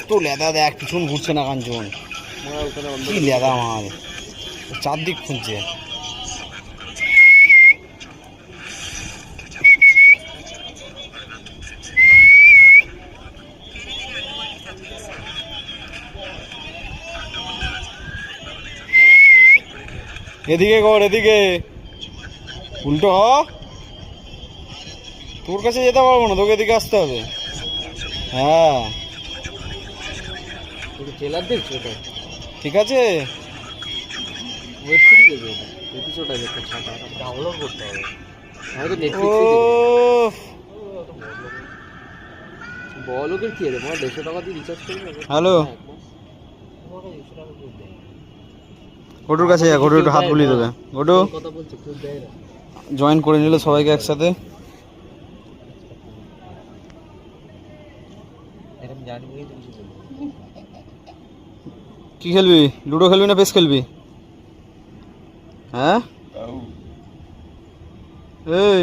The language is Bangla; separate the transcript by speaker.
Speaker 1: এত লেদা দেখ, পিছন ঘুরছে না কাঞ্চন। কি লেদা মাল। চারদিক খুঁজছে। এদিকে কর, এদিকে। উল্টো হ। তোর কাছে যেতে পারব না তোকে এদিকে আসতে হবে। হ্যাঁ।
Speaker 2: ট্রেলার দেখছ ওটা।
Speaker 1: ঠিক আছে?
Speaker 2: ওয়েব সিরিজ আছে ওটা। এপিসোড আছে একটা ছটা। ডাউনলোড করতে হবে। হয়তো কি তোমার দেড়শো টাকা দিয়ে রিচার্জ করবে
Speaker 1: হ্যালো। গোটুর কাছে যা গোটু একটু হাত বুলিয়ে দেবে। গোটু
Speaker 2: কথা বলছো কেউ দেয় না।
Speaker 1: জয়েন করে নিল সবাইকে একসাথে। কি খেলবি? লুডো খেলবি না পেস খেলবি? হ্যাঁ? এই।